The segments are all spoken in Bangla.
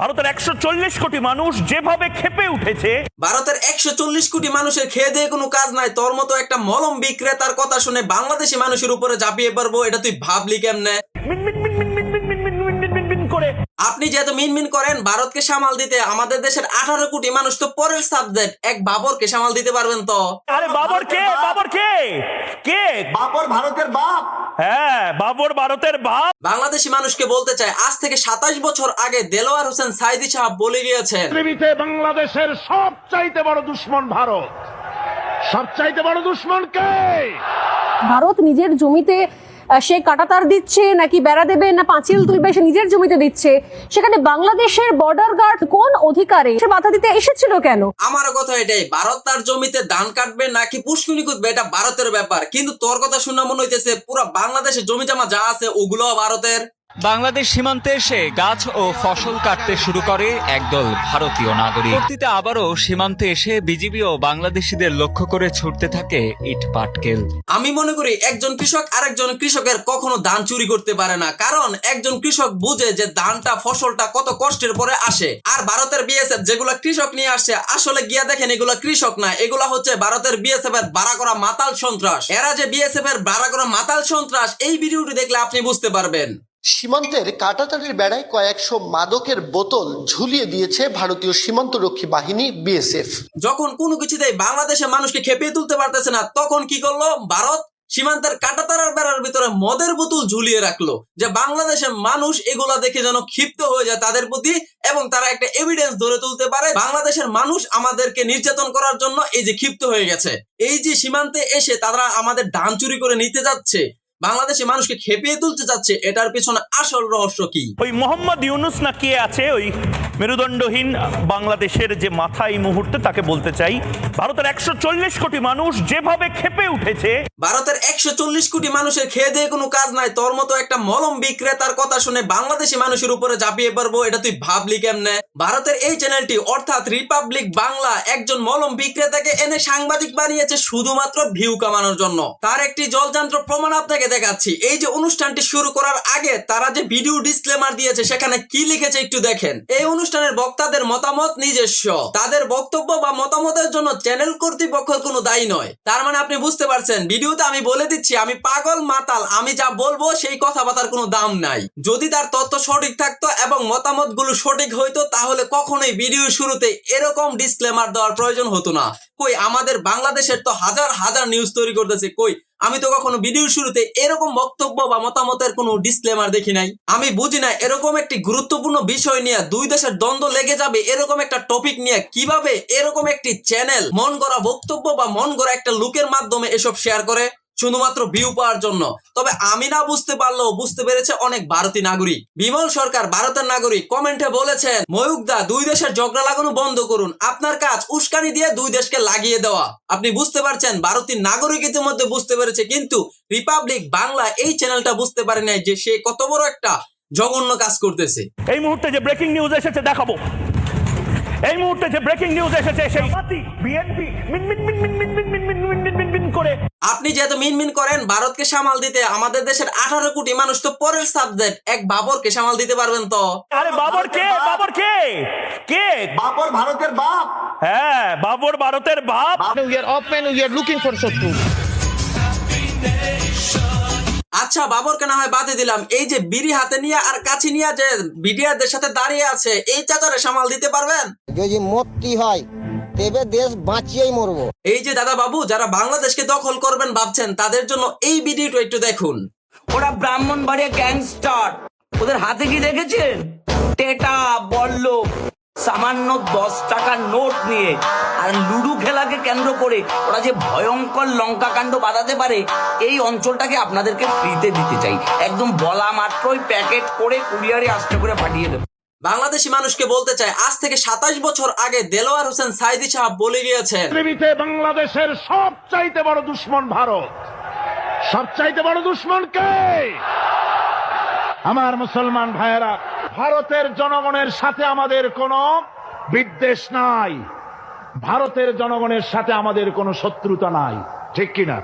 ভারতের একশো চল্লিশ কোটি মানুষ যেভাবে খেপে উঠেছে ভারতের একশো চল্লিশ কোটি মানুষের খেয়ে দিয়ে কোনো কাজ নাই। তোর মতো একটা মলম বিক্রেতার কথা শুনে বাংলাদেশি মানুষের উপরে ঝাঁপিয়ে পারব এটা তুই ভাবলি কেমনে? আপনি যেহেতু মিনমিন করেন ভারতকে সামাল দিতে আমাদের দেশের আঠারো কোটি মানুষ তো পরের সাবজেক্ট এক বাবরকে সামাল দিতে পারবেন তো? আরে বাবর কে? বাবর কে? কে? বাবর ভারতের বাপ। হ্যাঁ বাবর ভারতের বাপ। বাংলাদেশি মানুষকে বলতে চাই আজ থেকে সাতাশ বছর আগে দেলোয়ার হোসেন সাইদি সাহেব বলে গিয়েছেন। পৃথিবীতে বাংলাদেশের সবচাইতে বড় দুশ্মন ভারত। সবচাইতে বড় দুশ্মন কে? ভারত নিজের জমিতে সে কাটাতার দিচ্ছে, নাকি বেড়া দেবে, না পাঁচিল তুলবে, সে নিজের জমিতে দিচ্ছে? সেখানে বাংলাদেশের বর্ডার গার্ড কোন অধিকারে? সে বাধা দিতে এসেছিল কেন? আমার কথা এটাই, ভারত তার জমিতে ধান কাটবে, নাকি পুষ্কুনি কুদবে এটা ভারতের ব্যাপার। কিন্তু তোর কথা শুনে মনে হইতেছে, পুরো বাংলাদেশের জমি জমা যা আছে ওগুলো ভারতের। বাংলাদেশ সীমান্তে এসে গাছ ও ফসল কাটতে শুরু করে একদল ভারতীয় নাগরিক। পরবর্তীতে আবারও সীমান্তে এসে বিজিবি ও বাংলাদেশিদের লক্ষ্য করে ছুটতে থাকে ইট পাটকেল। আমি মনে করি একজন কৃষক আরেকজন কৃষকের কখনো ধান চুরি করতে পারে না, কারণ একজন কৃষক বুঝে যে ধানটা, ফসলটা কত কষ্টের পরে আসে। আর ভারতের বিএসএফ যেগুলো কৃষক নিয়ে আসছে আসলে গিয়া দেখেন এগুলো কৃষক না, এগুলো হচ্ছে ভারতের বিএসএফ এর বাড়া করা মাতাল সন্ত্রাস। এরা যে বিএসএফ এর বাড়া করা মাতাল সন্ত্রাস, এই ভিডিওটি দেখলে আপনি বুঝতে পারবেন। সীমান্তের কাটাতারের বেড়ায় কয়েকশো মাদকের বোতল ঝুলিয়ে দিয়েছে ভারতীয় সীমান্তরক্ষী বাহিনী বিএসএফ। যখন কোনো কিছুতেই বাংলাদেশের মানুষকে খেপিয়ে তুলতে পারতেছে না, তখন কি করল? ভারত সীমান্তের কাটাতারার বেড়ার ভিতরে মদের বোতল ঝুলিয়ে রাখল, যে বাংলাদেশের মানুষ এগুলা দেখে যেন ক্ষিপ্ত হয়ে যায় তাদের প্রতি এবং তারা একটা এভিডেন্স ধরে তুলতে পারে, বাংলাদেশের মানুষ আমাদেরকে নির্যাতন করার জন্য এই যে ক্ষিপ্ত হয়ে গেছে। এই যে সীমান্তে এসে তারা আমাদের ধান চুরি করে নিতে যাচ্ছে বাংলাদেশের মানুষকে খেপিয়ে তুলতে চাচ্ছে, এটার পিছনে আসল রহস্য কি? ওই মোহাম্মদ ইউনুস না কে আছে? ওই মেরুদণ্ডহীন বাংলাদেশের যে মাথা এই মুহূর্তে তাকে বলতে চাই, ভারতের একশো চল্লিশ কোটি মানুষ যেভাবে খেপে উঠেছে। ভারতের একশো চল্লিশ কোটি মানুষের খেয়ে দিয়ে কোনো কাজ নাই, তোর মতো একটা মলম বিক্রেতার কথা শুনে বাংলাদেশি মানুষের উপরে ঝাঁপিয়ে পড়ব, এটা তুই ভাবলি কেমনে? ভারতের এই চ্যানেলটি, অর্থাৎ রিপাবলিক বাংলা, একজন মলম বিক্রেতাকে এনে সাংবাদিক বানিয়েছে শুধুমাত্র ভিউ কামানোর জন্য। তার একটি জলযন্ত্র প্রমাণ আপনাকে দেখাচ্ছি। এই যে অনুষ্ঠানটি শুরু করার আগে তারা যে ভিডিও ডিসক্লেমার দিয়েছে, সেখানে কি লিখেছে একটু দেখেন। এই অনুষ্ঠানের বক্তাদের মতামত নিজস্ব। তাদের বক্তব্য বা মতামতের জন্য চ্যানেল কর্তৃপক্ষের কোনো দায়ী নয়। তার মানে আপনি বুঝতে পারছেন, ভিডিওতে আমি বলে দিচ্ছি, আমি পাগল, মাতাল, আমি যা বলব সেই কথাবার্তার কোনো দাম নাই। যদি তার তথ্য সঠিক থাকতো এবং মতামতগুলো সঠিক হইতো, তাহলে কখনোই ভিডিও শুরুতে এরকম ডিসক্লেমার দেওয়ার প্রয়োজন হতো না। কই, আমাদের বাংলাদেশের তো হাজার হাজার নিউজ তৈরি করতেছে, কই আমি তো কখনো ভিডিও শুরুতে এরকম বক্তব্য বা মতামতের কোনো ডিসক্লেমার দেখি নাই। আমি বুঝি না এরকম একটি গুরুত্বপূর্ণ বিষয় নিয়ে দুই দেশের দ্বন্দ্ব লেগে যাবে, এরকম একটা টপিক নিয়ে কীভাবে এরকম একটি চ্যানেল মন করা বক্তব্য বা মন করা একটা লুকের মাধ্যমে এসব শেয়ার করে? শুধুমাত্র ভিউ পাওয়ার জন্য তবে আমি না বুঝতে পারলেও বুঝতে পেরেছে অনেক ভারতীয় নাগরিক বিমল সরকার ভারতের নাগরিক কমেন্টে বলেছেন ময়ূকদা দুই দেশের ঝগড়া লাগানো বন্ধ করুন আপনার কাজ উস্কানি দিয়ে দুই দেশকে লাগিয়ে দেওয়া আপনি বুঝতে পারছেন ভারতীয় নাগরিক ইতিমধ্যে বুঝতে পেরেছে কিন্তু রিপাবলিক বাংলা এই চ্যানেলটা বুঝতে পারে নাই যে সে কত বড় একটা জঘন্য কাজ করতেছে এই মুহূর্তে যে ব্রেকিং নিউজ এসেছে দেখাবো এই মুহূর্তে যে ব্রেকিং নিউজ এসেছে সেই বিএনপি মিন মিন মিন মিন মিন মিন মিন মিন মিন মিন মিন মিন করে আপনি যেহেতু মিনমিন করেন ভারতকে সামাল দিতে আমাদের দেশের আঠারো কোটি মানুষ তো পরের সাবজেক্ট এক বাবরকে সামাল দিতে পারবেন তো? আরে বাবর কে? বাবর কে? কে? বাবর ভারতের বাপ। হ্যাঁ বাবর ভারতের বাপ। we are open, we are looking for Shotru. আচ্ছা বাবরকে না হয় বাদে দিলাম। এই যে বিড়ি হাতে নিয়ে আর কাছে নিয়ে যে বিডিআরদের সাথে দাঁড়িয়ে আছে এই চাচারে সামাল দিতে পারবেন? যদি মূর্তি হয় তেবে দেশ বাঁচিয়েই মরবো। এই যে দাদা বাবু যারা বাংলাদেশকে দখল করবেন ভাবছেন তাদের জন্য এই ভিডিওটা একটু দেখুন। ওরা ব্রাহ্মণবাড়িয়া গ্যাংস্টার। ওদের হাতে কি দেখেছেন? টেটা বলল সামান্য দশ টাকার নোট নিয়ে। আর লুডু খেলাকে কেন্দ্র করে ওরা যে ভয়ঙ্কর লঙ্কা কাণ্ড বাঁধাতে পারে এই অঞ্চলটাকে আপনাদেরকে ফ্রিতে দিতে চাই। একদম বলা মাত্রই প্যাকেট করে কুরিয়ারে আসতে করে পাঠিয়ে দেবো। বাংলাদেশি মানুষকে বলতে চাই আজ থেকে সাতাশ বছর আগে দেলোয়ার হোসেন সাইদি সাহেব বলে গিয়েছেন বাংলাদেশের সবচাইতে বড় দুশ্মন ভারত। সবচাইতে বড় দুশ্মন কে? আমার মুসলমান ভাইয়েরা, ভারতের জনগণের সাথে আমাদের কোনো বিদ্বেষ নাই। ভারতের জনগণের সাথে আমাদের কোনো শত্রুতা নাই। ঠিক কিনা?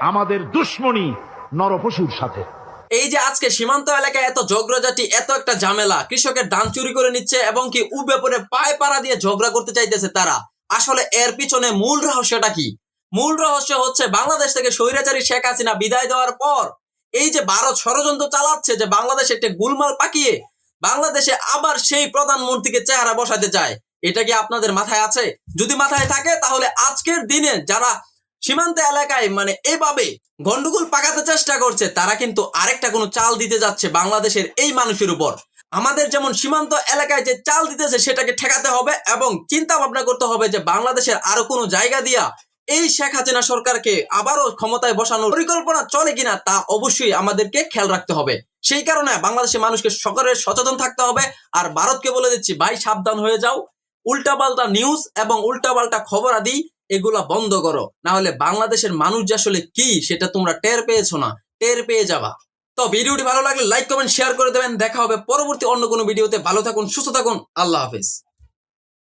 আমাদের দুশ্মনী নরপশুর সাথে। এই যে আজকে সীমান্ত এলাকায় এত ঝগড়াঝাটি, এত একটা ঝামেলা, কৃষকের ধান চুরি করে নিচ্ছে এবং কি উবে পরে পায়ে পাড়া দিয়ে ঝগড়া করতে চাইতেছে তারা। আসলে এর পিছনে মূল রহস্যটা কি? মূল রহস্য হচ্ছে বাংলাদেশ থেকে স্বৈরাচারী শেখ হাসিনা বিদায় দেওয়ার পর এই যে ভারত ষড়যন্ত্র চালাচ্ছে যে বাংলাদেশ একটা গুলমাল পাকিয়ে বাংলাদেশে আবার সেই প্রধানমন্ত্রীকে চেহারা বসাতে চায়, এটা কি আপনাদের মাথায় আছে? যদি মাথায় থাকে তাহলে আজকের দিনে যারা সীমান্ত এলাকায় মানে এভাবে গন্ডগোল পাকাতে চেষ্টা করছে, তারা কিন্তু আরেকটা কোনো চাল দিতে যাচ্ছে বাংলাদেশের এই মানুষের উপর। আমাদের যেমন সীমান্ত এলাকায় যে চাল দিতেছে, সেটাকে ঠেকাতে হবে এবং চিন্তা ভাবনা করতে হবে যে বাংলাদেশের আরও কোনো জায়গা দিয়া এই শেখ হাসিনা সরকারকে আবারও ক্ষমতায় বসানোর পরিকল্পনা চলে কিনা তা অবশ্যই আমাদেরকে খেয়াল রাখতে হবে। সেই কারণে বাংলাদেশের মানুষকে সকলের সচেতন থাকতে হবে। আর ভারতকে বলে দিচ্ছি, ভাই, সাবধান হয়ে যাও। উল্টাপাল্টা নিউজ এবং উল্টাপাল্টা খবর আদি এগুলা বন্ধ করো। না হলে বাংলাদেশের মানুষ যে আসলে কি, সেটা তোমরা টের পেয়েছ না। টের পেয়ে যাবা। তো ভিডিওটি ভালো লাগলে লাইক কমেন্ট শেয়ার করে দেবেন। দেখা হবে পরবর্তী অন্য কোনো ভিডিওতে। ভালো থাকুন, সুস্থ থাকুন। আল্লাহ হাফিজ।